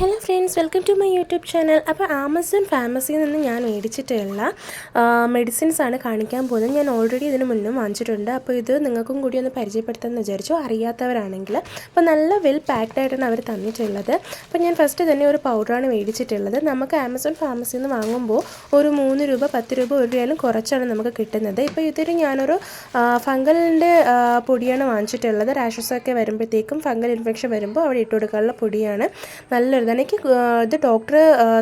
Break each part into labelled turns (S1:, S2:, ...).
S1: Hello friends welcome to my YouTube channel അപ്പോൾ Amazon ഫാർമസിയിൽ നിന്ന് ഞാൻ മേടിച്ചിട്ടുള്ള മെഡിസിൻസ് ആണ് കാണിക്കാൻ പോകുന്നത്. ഞാൻ ഓൾറെഡി ഇതിന് മുന്നും വാങ്ങിച്ചിട്ടുണ്ട്. അപ്പോൾ ഇത് നിങ്ങൾക്കും കൂടി ഒന്ന് പരിചയപ്പെടുത്താമെന്ന് വിചാരിച്ചു. അറിയാത്തവരാണെങ്കിൽ. അപ്പോൾ നല്ല വെൽ പാക്ഡ് ആയിട്ടാണ് അവർ തന്നിട്ടുള്ളത്. അപ്പോൾ ഞാൻ ഫസ്റ്റ് തന്നെ ഒരു പൗഡറാണ് മേടിച്ചിട്ടുള്ളത്. നമുക്ക് ആമസോൺ ഫാർമസിയിൽ നിന്ന് വാങ്ങുമ്പോൾ ഒരു മൂന്ന് രൂപ പത്ത് രൂപ ഒരു രൂപയിലും കുറച്ചാണ് നമുക്ക് കിട്ടുന്നത്. ഇപ്പോൾ ഇതൊരു ഞാനൊരു ഫംഗലിന്റെ പൊടിയാണ് വാങ്ങിച്ചിട്ടുള്ളത്. റാഷസൊക്കെ വരുമ്പോഴത്തേക്കും ഫംഗൽ ഇൻഫെക്ഷൻ വരുമ്പോൾ അവിടെ ഇട്ട് കൊടുക്കാനുള്ള പൊടിയാണ്. നല്ലൊരു എനിക്ക് ഇത് ഡോക്ടർ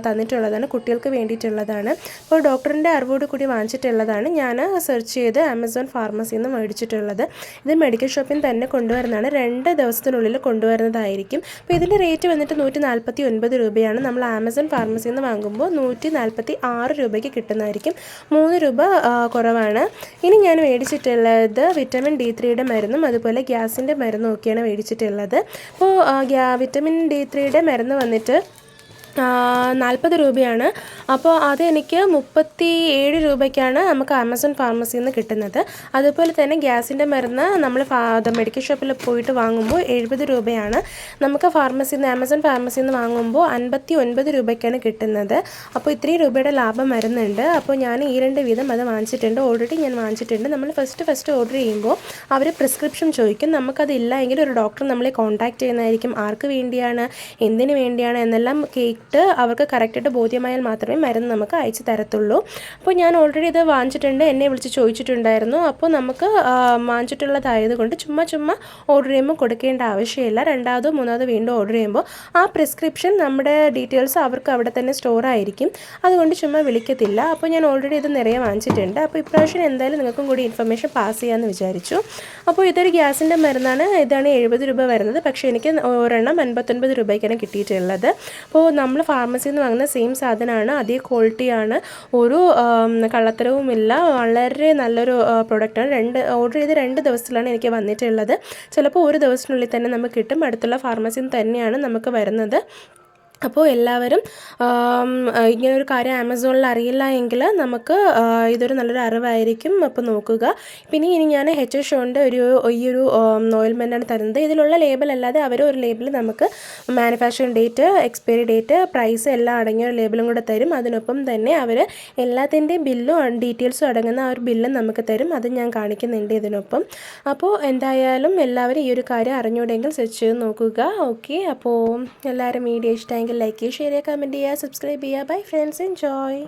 S1: തന്നിട്ടുള്ളതാണ് കുട്ടികൾക്ക് വേണ്ടിയിട്ടുള്ളതാണ്. അപ്പോൾ ഡോക്ടറിന്റെ അറിവോട് കൂടി വാങ്ങിച്ചിട്ടുള്ളതാണ്. ഞാൻ സെർച്ച് ചെയ്ത് ആമസോൺ ഫാർമസിയിൽ നിന്ന് മേടിച്ചിട്ടുള്ളത്. ഇത് മെഡിക്കൽ ഷോപ്പിൽ തന്നെ കൊണ്ടുവരുന്നതാണ്. രണ്ട് ദിവസത്തിനുള്ളിൽ കൊണ്ടുവരുന്നതായിരിക്കും. അപ്പോൾ ഇതിന്റെ റേറ്റ് വന്നിട്ട് നൂറ്റി നാൽപ്പത്തി ഒൻപത് രൂപയാണ്. നമ്മൾ ആമസോൺ ഫാർമസിയിൽ നിന്ന് വാങ്ങുമ്പോൾ നൂറ്റി നാൽപ്പത്തി ആറ് രൂപയ്ക്ക് കിട്ടുന്നതായിരിക്കും. മൂന്ന് രൂപ കുറവാണ്. ഇനി ഞാൻ മേടിച്ചിട്ടുള്ളത് വിറ്റമിൻ ഡി ത്രീയുടെ മരുന്നും അതുപോലെ ഗ്യാസിന്റെ മരുന്നും ഒക്കെയാണ് മേടിച്ചിട്ടുള്ളത്. അപ്പോൾ വിറ്റമിൻ ഡി ത്രീയുടെ മരുന്ന് വന്നിട്ട് നാൽപ്പത് രൂപയാണ് അപ്പോൾ അതെനിക്ക് മുപ്പത്തി ഏഴ് രൂപയ്ക്കാണ് നമുക്ക് ആമസോൺ ഫാർമസിയിൽ നിന്ന് കിട്ടുന്നത്. അതുപോലെ തന്നെ ഗ്യാസിന്റെ മരുന്ന് നമ്മൾ മെഡിക്കൽ ഷോപ്പിൽ പോയിട്ട് വാങ്ങുമ്പോൾ എഴുപത് രൂപയാണ്. നമുക്ക് ഫാർമസിയിൽ നിന്ന് ആമസോൺ ഫാർമസിയിൽ നിന്ന് വാങ്ങുമ്പോൾ അൻപത്തി ഒൻപത് രൂപയ്ക്കാണ് കിട്ടുന്നത്. അപ്പോൾ ഇത്രയും രൂപയുടെ ലാഭം വരുന്നുണ്ട്. അപ്പോൾ ഞാൻ ഈ രണ്ട് വീതം അത് വാങ്ങിച്ചിട്ടുണ്ട്. ഓൾറെഡി ഞാൻ വാങ്ങിച്ചിട്ടുണ്ട്. നമ്മൾ ഫസ്റ്റ് ഫസ്റ്റ് ഓർഡർ ചെയ്യുമ്പോൾ അവർ പ്രിസ്ക്രിപ്ഷൻ ചോദിക്കും. നമുക്കതില്ല എങ്കിൽ ഒരു ഡോക്ടർ നമ്മളെ കോൺടാക്റ്റ് ചെയ്യുന്നതായിരിക്കും. ആർക്ക് വേണ്ടിയാണ്? എന്തിനു വേണ്ടിയാണ്? എന്നെല്ലാം കേട്ട് അവർക്ക് കറക്റ്റായിട്ട് ബോധ്യമായാൽ മാത്രമേ മരുന്ന് നമുക്ക് അയച്ചു തരത്തുള്ളൂ. അപ്പോൾ ഞാൻ ഓൾറെഡി ഇത് വാങ്ങിച്ചിട്ടുണ്ട്. എന്നെ വിളിച്ച് ചോദിച്ചിട്ടുണ്ടായിരുന്നു. അപ്പോൾ നമുക്ക് വാങ്ങിച്ചിട്ടുള്ളതായതുകൊണ്ട് ചുമ്മാ ചുമ്മാ ഓർഡർ ചെയ്യുമ്പോൾ കൊടുക്കേണ്ട ആവശ്യമില്ല. രണ്ടാമതോ മൂന്നാമതോ വീണ്ടും ഓർഡർ ചെയ്യുമ്പോൾ ആ പ്രിസ്ക്രിപ്ഷൻ നമ്മുടെ ഡീറ്റെയിൽസ് അവർക്ക് അവിടെ തന്നെ സ്റ്റോർ ആയിരിക്കും. അതുകൊണ്ട് ചുമ്മാ വിളിക്കത്തില്ല. അപ്പോൾ ഞാൻ ഓൾറെഡി ഇത് നിറയെ വാങ്ങിച്ചിട്ടുണ്ട്. അപ്പോൾ ഇപ്രാവശ്യം എന്തായാലും നിങ്ങൾക്കും കൂടി ഇൻഫർമേഷൻ പാസ് ചെയ്യാമെന്ന് വിചാരിച്ചു. അപ്പോൾ ഇതൊരു ഗ്യാസിന്റെ മരുന്നാണ്. ഇതാണ് എഴുപത് രൂപ വരുന്നത്. പക്ഷേ എനിക്ക് ഒരെണ്ണം അൻപത്തൊൻപത് രൂപയ്ക്കാണ് കിട്ടിയിട്ടുള്ളത്. അപ്പോൾ നമ്മൾ ഫാർമസിയിൽ നിന്ന് വാങ്ങുന്ന സെയിം സാധനമാണ്. അതേ ക്വാളിറ്റിയാണ്. ഒരു കള്ളത്തരവുമില്ല. വളരെ നല്ലൊരു പ്രൊഡക്റ്റാണ് രണ്ട് ഓർഡർ ചെയ്ത് രണ്ട് ദിവസത്തിലാണ് എനിക്ക് വന്നിട്ടുള്ളത്. ചിലപ്പോൾ ഒരു ദിവസത്തിനുള്ളിൽ തന്നെ നമുക്ക് കിട്ടും. അടുത്തുള്ള ഫാർമസിയിൽ തന്നെയാണ് നമുക്ക് വരുന്നത്. അപ്പോൾ എല്ലാവരും ഇങ്ങനൊരു കാര്യം ആമസോണിൽ അറിയില്ല എങ്കിൽ നമുക്ക് ഇതൊരു നല്ലൊരു അറിവായിരിക്കും. അപ്പോൾ നോക്കുക. പിന്നെ ഇനി ഞാൻ എച്ച് ഷോന്റെ ഒരു ഈ ഒരു ഓയിൽമെന്റാണ് തരുന്നത്. ഇതിലുള്ള ലേബൽ അല്ലാതെ അവർ ഒരു ലേബിൾ നമുക്ക് manufacturing date expiry date price എല്ലാം അടങ്ങിയ ഒരു ലേബിളും കൂടെ തരും. അതിനൊപ്പം തന്നെ അവർ എല്ലാത്തിന്റെയും ബില്ലും ഡീറ്റെയിൽസും അടങ്ങുന്ന ആ ഒരു ബില്ലും നമുക്ക് തരും. അത് ഞാൻ കാണിക്കുന്നുണ്ട് ഇതിനൊപ്പം. അപ്പോൾ എന്തായാലും എല്ലാവരും ഈ ഒരു കാര്യം അറിഞ്ഞൂടെങ്കിൽ സെർച്ച് ചെയ്ത് നോക്കുക. ഓക്കെ അപ്പോൾ എല്ലാവരും വീഡിയോ ഇഷ്ടമെങ്കിൽ ലൈക്ക് ചെയ്യുക ഷെയർ ചെയ്യുക. കമന്റ് ചെയ്യുക. സബ്സ്ക്രൈബ് ചെയ്യുക ബൈ ഫ്രണ്ട്സ് എൻജോയ്